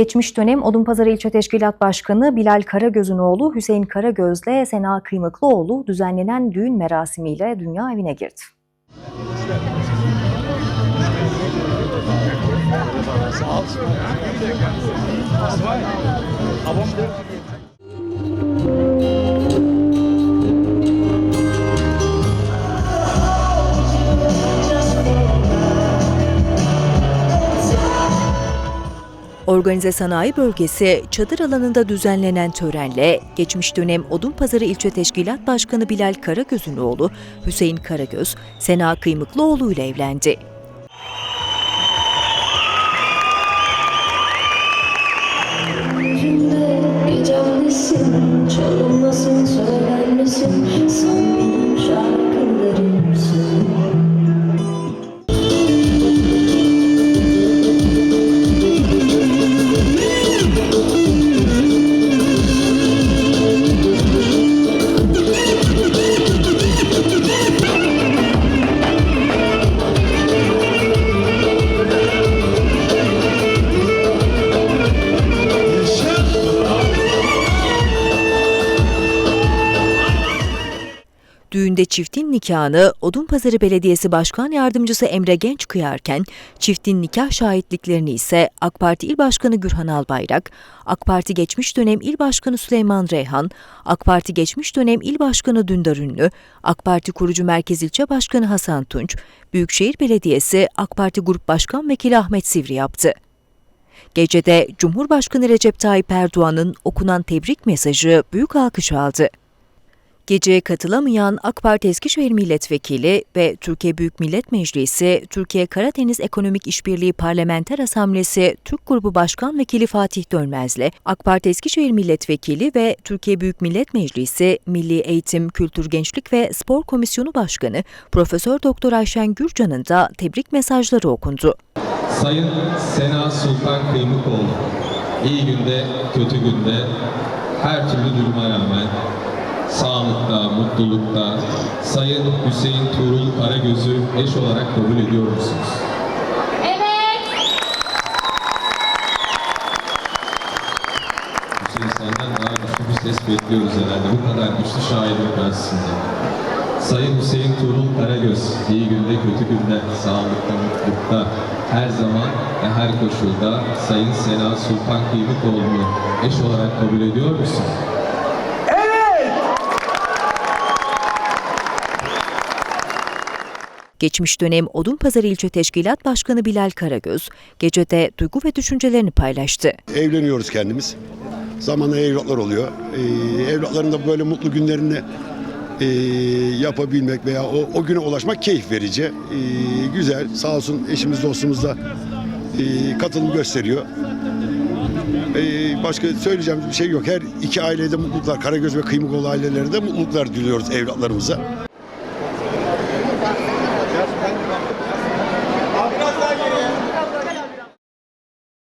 Geçmiş dönem Odunpazarı İlçe Teşkilat Başkanı Bilal Karagöz'ün oğlu Hüseyin Karagöz'le Sena Kıymıklıoğlu düzenlenen düğün merasimiyle dünya evine girdi. Organize Sanayi Bölgesi çadır alanında düzenlenen törenle geçmiş dönem Odunpazarı İlçe Teşkilat Başkanı Bilal Karagöz'ün oğlu Hüseyin Karagöz, Sena Kıymıklıoğlu ile evlendi. Çalınmasın Düğünde çiftin nikahını Odunpazarı Belediyesi Başkan Yardımcısı Emre Genç kıyarken, çiftin nikah şahitliklerini ise AK Parti İl Başkanı Gürhan Albayrak, AK Parti geçmiş dönem İl Başkanı Süleyman Reyhan, AK Parti geçmiş dönem İl Başkanı Dündar Ünlü, AK Parti Kurucu Merkez İlçe Başkanı Hasan Tunç, Büyükşehir Belediyesi AK Parti Grup Başkan Vekili Ahmet Sivri yaptı. Gecede Cumhurbaşkanı Recep Tayyip Erdoğan'ın okunan tebrik mesajı büyük alkış aldı. Geceye katılamayan AK Parti Eskişehir Milletvekili ve Türkiye Büyük Millet Meclisi, Türkiye Karadeniz Ekonomik İşbirliği Parlamenter Asamblesi Türk Grubu Başkan Vekili Fatih Dönmez'le AK Parti Eskişehir Milletvekili ve Türkiye Büyük Millet Meclisi Milli Eğitim, Kültür, Gençlik ve Spor Komisyonu Başkanı Profesör Doktor Ayşen Gürcan'ın da tebrik mesajları okundu. Sayın Sena Sultan Kıymıkoğlu, iyi günde, kötü günde, her türlü duruma rağmen sağlıkta, mutlulukta Sayın Hüseyin Tuğrul Karagöz'ü eş olarak kabul ediyor musunuz? Hüseyin senden daha güçlü bir ses bekliyoruz herhalde. Bu kadar güçlü şahidim karşısında. Sayın Hüseyin Tuğrul Karagöz, iyi günde kötü günde, sağlıkta, mutlulukta, her zaman ve her koşulda Sayın Sena Sultan Kıymıkoğlu'nu eş olarak kabul ediyor musun? Geçmiş dönem Odunpazarı İlçe Teşkilat Başkanı Bilal Karagöz, gecede duygu ve düşüncelerini paylaştı. Evleniyoruz kendimiz. Zamanla evlatlar oluyor. Ee, evlatların da böyle mutlu günlerini e, yapabilmek veya o, o güne ulaşmak keyif verici. Ee, güzel. Sağ olsun eşimiz dostumuz da e, katılım gösteriyor. Ee, başka söyleyeceğimiz bir şey yok. Her iki ailede mutluluklar, Karagöz ve Kıymıkoğlu ailelerinde mutluluklar diliyoruz evlatlarımıza.